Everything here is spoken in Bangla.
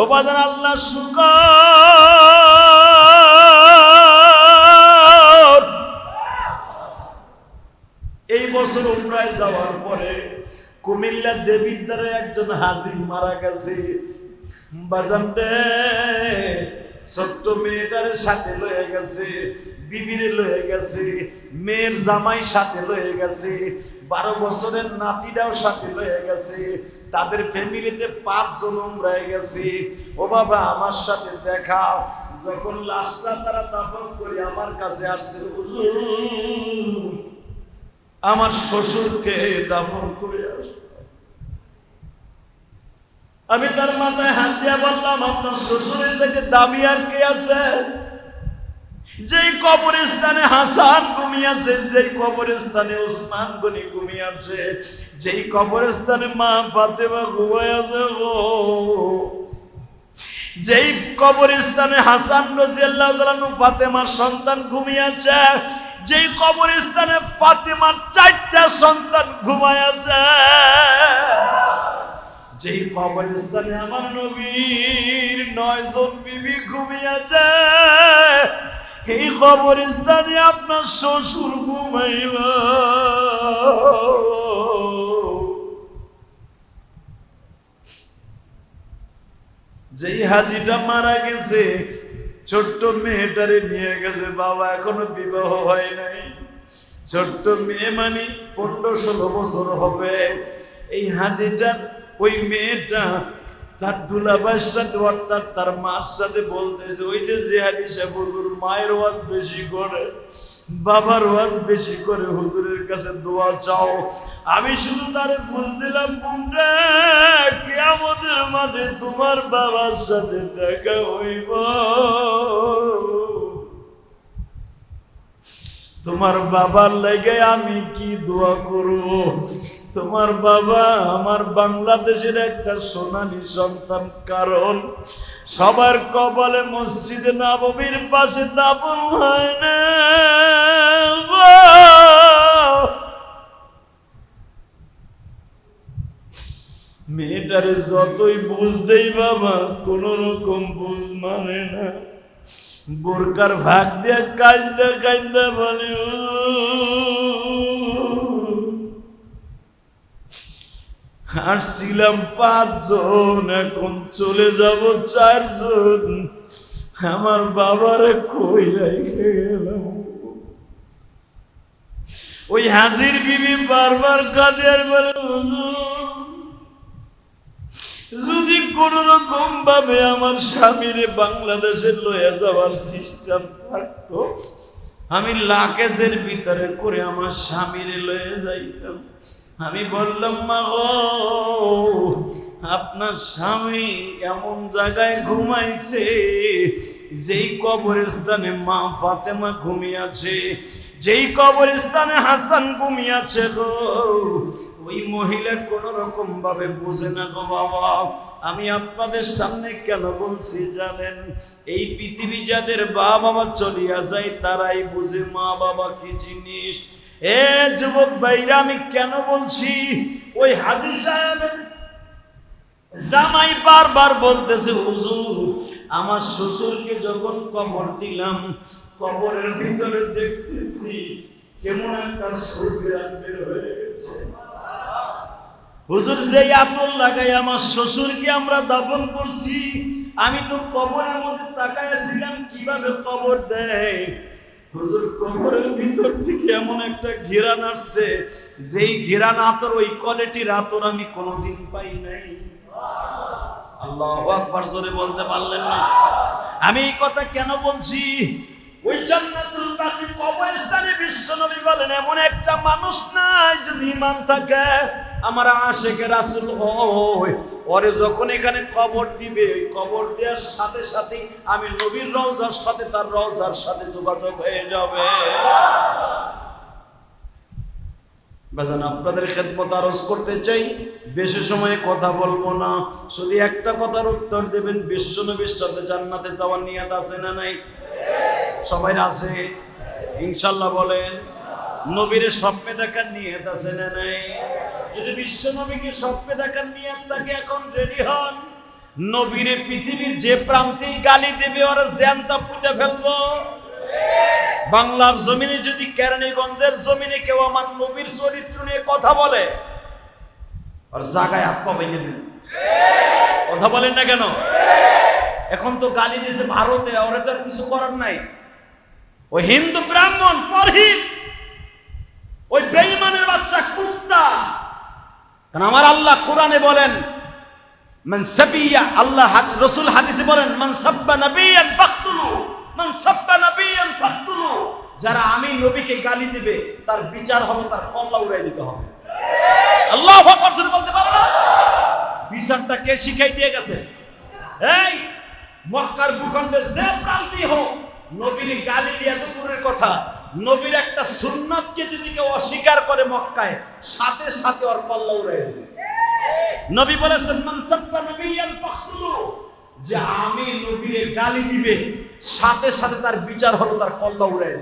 ও আল্লাহ শুকর এই বছর উমরায় যাওয়ার পরে কুমিল্লা দেবীর দ্বারা একজন হাজির মারা গেছে। বাজান রে, ছোট্ট মেয়েটার সাথে লয়ে গেছে, বিবিরে লয়ে গেছে, মেয়ের জামাই সাথে লয়ে গেছে, বারো বছরের নাতিটাও সাথে লয়ে গেছে তাদের ফ্যামিলিতে পাঁচজন উমরায় গেছে। ও বাবা, আমার সাথে দেখা। যখন লাশটা তারা দাফন করে আমার কাছে আসছে আমার শ্বশুরকে দাফন করে আস। আমি তার মাথায় হাত দিয়া বললাম, আপনার শ্বশুরের সাথে দামি আর কে আছে? যেই কবরস্থানে হাসান ঘুমিয়াছে, যেই কবরস্থানে ওসমান গনি ঘুমিয়াছে, যেই কবরস্থানে মা ফাতেমা ঘুমাইয়াছে গো। যেই কবরস্থানে হাসান রাজিয়াল্লাহু তাআলা ফাতেমার সন্তান ঘুমিয়াছে, যেই কবরস্থানে ফাতেমার চারটা সন্তান ঘুমায়াছে, যেই কবরস্থানে আমার নবীর নয় জন বিবি ঘুমিয়াছে। এই কবরস্থানে আপনার শ্বশুর ঘুমাইল। যেই হাজিটা মারা গেছে, ছোট্ট মেয়েটারে নিয়ে গেছে। বাবা এখনও বিবাহ হয় নাই। ছোট্ট মেয়ে মানে পনেরো ষোলো বছর হবে। এই হাজিটার ওই মেয়েটা তার দুলাবার সাথে অর্থাৎ তার মার সাথে বলতেছে, ওই যে যে হাদিসা হুজুর, মায়ের ওয়াজ বেশি করে, বাবার ওয়াজ বেশি করে, হুজুরের কাছে দোয়া চাও। আমি শুধু তারে বুঝ দিলাম বুমরে কেয়ামতের মাঝে তোমার বাবার সাথে দেখা হইব। তোমার বাবার লেগে আমি কি দোয়া করব? তোমার বাবা আমার বাংলাদেশের একটা সোনালী সন্তান, কারণ সবার কবলে মসজিদে নববীর পাশে দাপন হয় না। মেয়েটারে যতই বুঝ দেই বাবা, কোন রকম বুঝ মানে না। বোরকার ভাগ দিয়ে কান্দে কান্দে বলে আসছিলাম পাঁচজন, এখন চলে যাব চারজন। আমার বাবারে কই রেখে গেলাম? ওই হাজির বিবি বারবার কাঁদে আর বলে যদি কোন রকম ভাবে আমার স্বামীরে বাংলাদেশে লয়ে যাওয়ার সিস্টেম থাকতো, আমি লাকেশের ভিতরে করে আমার স্বামীরে লয়ে যাইতাম। আমি বললাম মা গো আপনার স্বামী এমন জায়গায় ঘুমাইছে, যেই কবরস্থানে মা ফাতেমা ঘুমিয়াছে যেই কবরস্থানে হাসান ঘুমিয়াছে গো। ওই মহিলা কোন রকম ভাবে বুঝে না গো বাবা, আমি আপনাদের সামনে কেন বলছি জানেন? এই পৃথিবী যাদের বাবা চলিয়া যায়, তারাই বুঝে মা বাবা কি জিনিস? এ যুবক ভাইরা, আমি কেন বলছি? ওই হাজির সাহেবের জামাই বারবার বলতেছে, হুজুর, আমার শ্বশুরকে যখন কবর দিলাম, কবরের ভিতরে দেখতেছি কেমন একটা সুবিরান বের হয়ে গেছে। হুজুর, যে আতর লাগাই আমার শ্বশুরকে আমরা দাফন করছি, আমি তো কবরের মধ্যে তাকাইছিলাম কীভাবে কবর দেয়? ভিতর থেকে এমন একটা আসছে, যেই ওই কোয়ালিটির আতর আমি নাই। বলতে পারলেন না। আমি এই কথা কেন বলছি? ওই জান্নাতুল বাকি কবরস্থানে বলেন, এমন একটা মানুষ নাই যদি ইমান থাকে। আমার আশেকে রাসূল হয়। ওরে যখন এখানে কবর দিবে, ওই কবর দেওয়ার সাথে সাথে আমি নবীর রওজার সাথে তার রওজার সাথে যোগাযোগ হয়ে যাবে। আপনাদের খেদমত আরজ করতে চাই, বেশি সময়ে কথা বলব না। শুধু একটা কথার উত্তর দেবেন, বিশ্ব নবীর সাথে জান্নাতে যাওয়ার নিয়াত আছে না নাই? সবাই আছে? ইনশাল্লাহ বলেন, নবীর স্বপ্নে দেখার নিয়ত আছে না নাই? যদি বিশ্ব নবীকে স্বপ্নে দেখার নিয়ত থাকে, এখন রেডি হন। নবীরে পৃথিবীর যে প্রান্তেই গালি দেবে জ্যান্তা ফেলব। বাংলার জমিনে যদি কেরানীগঞ্জের জমিনে কেউ আমার নবীর চরিত্র নিয়ে কথা বলে আর জায়গায় আত্মা ভেঙে দিন। কথা বলেন না কেন? এখন তো গালি দিয়েছে ভারতে, ওরা তো আর কিছু করার নাই। ওই হিন্দু ব্রাহ্মণ, পরহিত। কারণ আমার আল্লাহ কোরআনে বলেন, মান সাবিয়া আল্লাহ রসুল হাদিসে বলেন, মান সাব্বা নবিয়ান ফাকতুলু মান সাব্বা নবিয়ান ফাকতুলু যারা আমি নবীকে গালি দিবে, তার বিচার হবে, তার কল্লা উড়াই দিতে হবে। আল্লাহ আকবার বলতে পারো না? বিচারটা কে শিখাই দিয়ে গেছে? এই, মক্কার ভূখণ্ডের যে প্রান্তি হোক, নবীর গালি দিয়ে তো দূরের কথা নবীর একটা সুন্নাতকে যদি কেউ অস্বীকার করে মক্কায়, সাথে সাথে ওর কল্লা উড়ে নবী বলেছেন মানসাব্বা নবিয়ান ফাখতুলু যে আমি নবীরে গালি দিবে, সাথে সাথে তার বিচার হলো তার কল্লা উড়াই